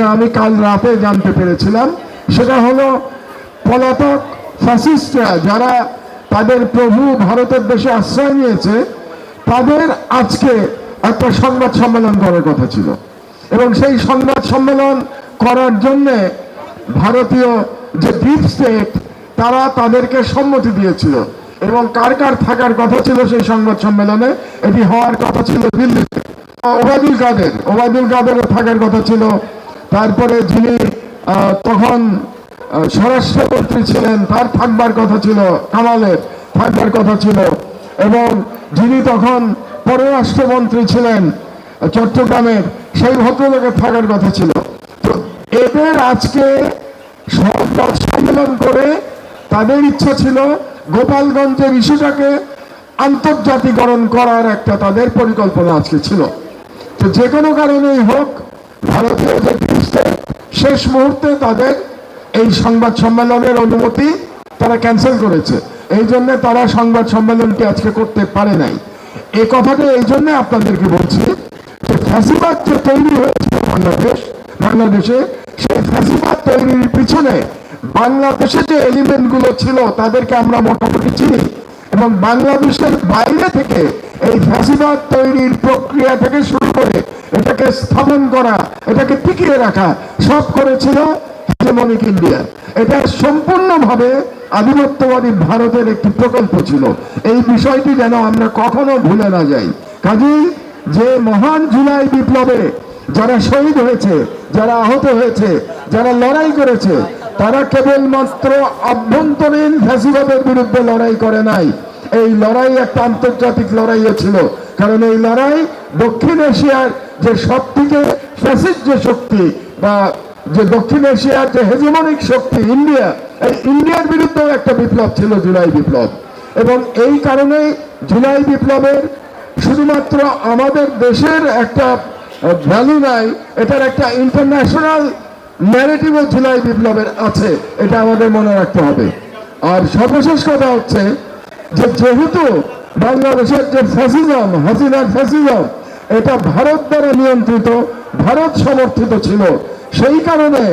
আমি কাল রাতে জানতে পেরেছিলাম। সেটা হলো পলাতক ফ্যাসিস্টরা যারা তাদের প্রভু ভারতের দেশে আশ্রয় নিয়েছে, তাদের আজকে একটা সংবাদ সম্মেলন করার কথা ছিল। এবং সেই সংবাদ সম্মেলন করার জন্যে ভারতীয় যে ডিপ স্টেট তারা তাদেরকে সম্মতি দিয়েছিল। এবং কার কার থাকার কথা ছিল সেই সংবাদ সম্মেলনে, এটি হওয়ার কথা ছিল দিল্লিতে। ওবায়দুল কাদের ওবায়দুল কাদেরও থাকার কথা ছিল তারপরে যিনি তখন স্বরাষ্ট্রমন্ত্রী ছিলেন, তার থাকবার কথা ছিল, কামালের থাকবার কথা ছিল। এবং যিনি তখন পররাষ্ট্রমন্ত্রী ছিলেন, চট্টগ্রামের, সেই ভদ্রলোকের থাকার কথা ছিল। তো এদের আজকে সংবাদ সম্মেলন করে তাদের ইচ্ছা ছিল গোপালগঞ্জের ইস্যুটাকে আন্তর্জাতিকরণ করার একটা তাদের পরিকল্পনা আজকে ছিল। তো যে কোনো কারণেই হোক ভারতীয় যে স্টেট শেষ মুহূর্তে তাদের এই সংবাদ সম্মেলনের অনুমতি তারা ক্যান্সেল করেছে। এই জন্য তারা সংবাদ সম্মেলনটি আজকে করতে পারে নাই। এই কথাটা এই জন্য আপনাদেরকে বলছি যে ফ্যাসিবাদ যে তৈরি হয়েছে বাংলাদেশ, বাংলাদেশে সেই ফ্যাসিবাদ তৈরির পিছনে বাংলাদেশে যে এলিমেন্টগুলো ছিল, তাদেরকে আমরা মোটামুটি চিনি এবং বাংলাদেশের বাইরে থেকে এই ফ্যাসিবাদ তৈরির প্রক্রিয়া থেকে শুরু করে এটাকে স্থাপন করা, এটাকে টিকিয়ে রাখা, সব করেছিল হেজেমনিক ইন্ডিয়া। এটা সম্পূর্ণভাবে আধিপত্যবাদী ভারতের একটি প্রকল্প ছিল। এই বিষয়টি যেন আমরা কখনো ভুলে না যাই। কাজেই যে মহান জুলাই বিপ্লবে যারা শহীদ হয়েছে, যারা আহত হয়েছে, যারা লড়াই করেছে, তারা কেবলমাত্র আভ্যন্তরীণ ফ্যাসিবাদের বিরুদ্ধে লড়াই করে নাই। এই লড়াই একটা আন্তর্জাতিক লড়াইও ছিল। কারণ এই লড়াই দক্ষিণ এশিয়ার যে সব থেকে যে শক্তি বা যে দক্ষিণ এশিয়ার যে হেজমনিক শক্তি, ইন্ডিয়া, এই ইন্ডিয়ার বিরুদ্ধেও একটা বিপ্লব ছিল, জুলাই বিপ্লব। এবং এই কারণে জুলাই বিপ্লবের শুধুমাত্র আমাদের দেশের একটা ভ্যালু নাই, এটার একটা ইন্টারন্যাশনাল ন্যারেটিভও জুলাই বিপ্লবের আছে, এটা আমাদের মনে রাখতে হবে। আর সর্বশেষ কথা হচ্ছে যে যেহেতু বাংলাদেশের যে ফ্যাসিজম হাসিনার ফ্যাসিজম এটা ভারত দ্বারা নিয়ন্ত্রিত, ভারত সমর্থিত ছিল, সেই কারণে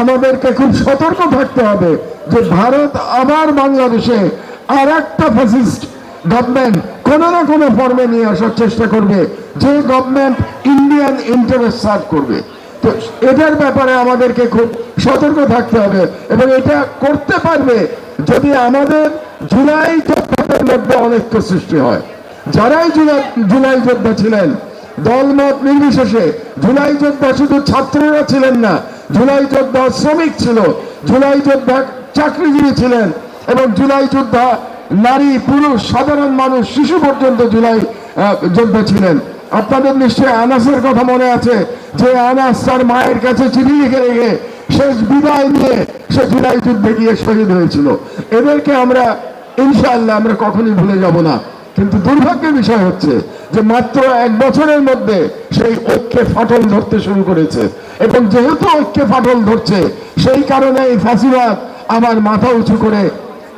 আমাদেরকে খুব সতর্ক থাকতে হবে যে ভারত আবার বাংলাদেশে আর একটা ফ্যাসিস্ট গভর্নমেন্ট কোনো না কোনো ফর্মে নিয়ে আসার চেষ্টা করবে, যে গভর্নমেন্ট ইন্ডিয়ান ইন্টারেস্ট সার্ভ করবে। এটার ব্যাপারে আমাদেরকে খুব সতর্ক থাকতে হবে এবং এটা করতে পারবে যদি আমাদের জুলাই যোদ্ধাদের মধ্যে অনৈক্য সৃষ্টি হয়। যারাই জুলাই জুলাই যোদ্ধা ছিলেন, দলমত নির্বিশেষে জুলাই যোদ্ধা শুধু ছাত্ররা ছিলেন না, জুলাই যোদ্ধা শ্রমিক ছিল, জুলাই যোদ্ধা চাকরিজীবী ছিলেন এবং জুলাই যোদ্ধা নারী, পুরুষ, সাধারণ মানুষ, শিশু পর্যন্ত জুলাই যোদ্ধা ছিলেন। আপনাদের নিশ্চয়ই আনাসের কথা মনে আছে যে আনাস তার মায়ের কাছে চিঠি লিখে রেখে শেষ বিদায় নিয়ে সে জুলাই যুদ্ধে গিয়ে শহীদ হয়েছিল। এদেরকে আমরা, ইনশাআল্লাহ আমরা কখনই ভুলে যাব না। কিন্তু দুর্ভাগ্যের বিষয় হচ্ছে যে মাত্র এক বছরের মধ্যে সেই ঐক্যে ফাটল ধরতে শুরু করেছে। এবং যেহেতু ঐক্যে ফাটল ধরছে, সেই কারণে এই ফাঁসিবাদ আমার মাথা উঁচু করে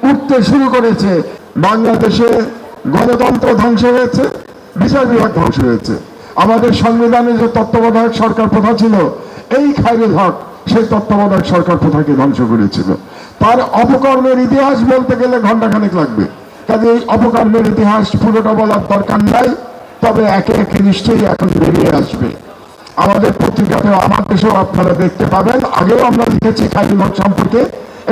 উঠতে শুরু করেছে। বাংলাদেশে গণতন্ত্র ধ্বংস হয়েছে। বিচার বিভাগ ধ্বংস হয়েছে। আমাদের সংবিধানে যে তত্ত্বাবধায়ক সরকার প্রথা ছিল, এই খায়রুল হক সেই তত্ত্বাবধায়ক সরকার প্রথাকে ধ্বংস করেছিল। তার অপকর্মের ইতিহাস বলতে গেলে ঘন্টাখানেক লাগবে। কাজে এই অপকর্মের ইতিহাস পুরোটা বলার দরকার নাই, তবে একে একে নিশ্চয়ই এখন বেরিয়ে আসবে। আমাদের পত্রিকাতেও, আমার দেশেও আপনারা দেখতে পাবেন, আগেও আমরা লিখেছি খায়রুল হক সম্পর্কে,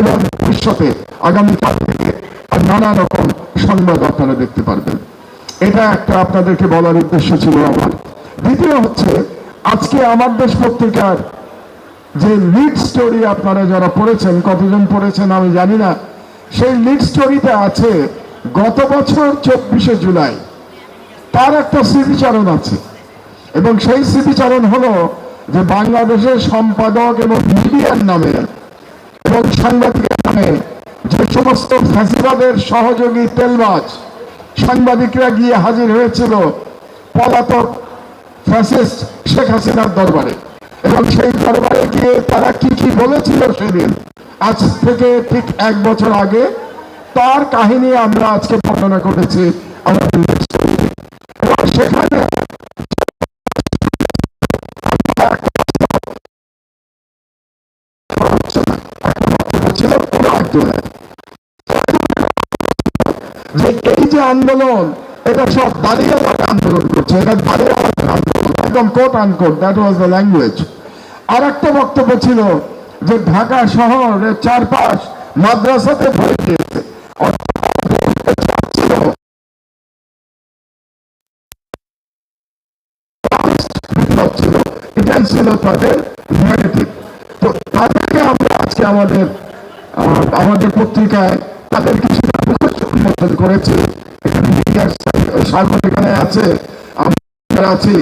এবং ভবিষ্যতে, আগামীকাল থেকে আর নানা রকম সংবাদ আপনারা দেখতে পারবেন। এটা একটা আপনাদেরকে বলার উদ্দেশ্য ছিল আমার। দ্বিতীয় হচ্ছে, আজকে আমার দেশ পত্রিকার যে লিড স্টোরি আপনারা যারা পড়েছেন, কতজন পড়েছেন আমি জানি না, সেই লিড স্টোরিতে আছে গত বছর চব্বিশে জুলাই। তার একটা স্মৃতিচারণ আছে। এবং সেই স্মৃতিচারণ হলো যে বাংলাদেশের সম্পাদক এবং মিডিয়ার নামে এবং সাংবাদিকের নামে যে সমস্ত ফ্যাসিবাদের সহযোগী তেলবাজ সাংবাদিকরা গিয়ে হাজির হয়েছিল পলাতক ফ্যাসিস্ট শেখ হাসিনার দরবারে। এবং সেই দরবারে গিয়ে তারা কি কি বলেছিল সেদিন? আজ থেকে ঠিক এক বছর আগে তার কাহিনী আমরা আজকে বর্ণনা করেছি আমাদের এবং সেখানে ছিল যে আন্দোলন, এটা সব দাঁড়িয়ে আন্দোলন করছে। এটা দাঁড়িয়ে আন্দোলন একদম quote unquote that was the language আর একটা বক্তব্য ছিল যে ঢাকা শহরের চারপাশ মাদ্রাসাতে ভরে গিয়েছে। আমাদের পত্রিকায় তাদের কিছু উন্মোচন করেছে, এখানে সাগর এখানে আছে, আমরা আছি।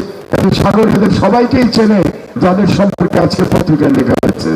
সাগর এদের সবাইকেই চেনে যাদের সম্পর্কে আজকে পত্রিকায় লেখা হয়েছে।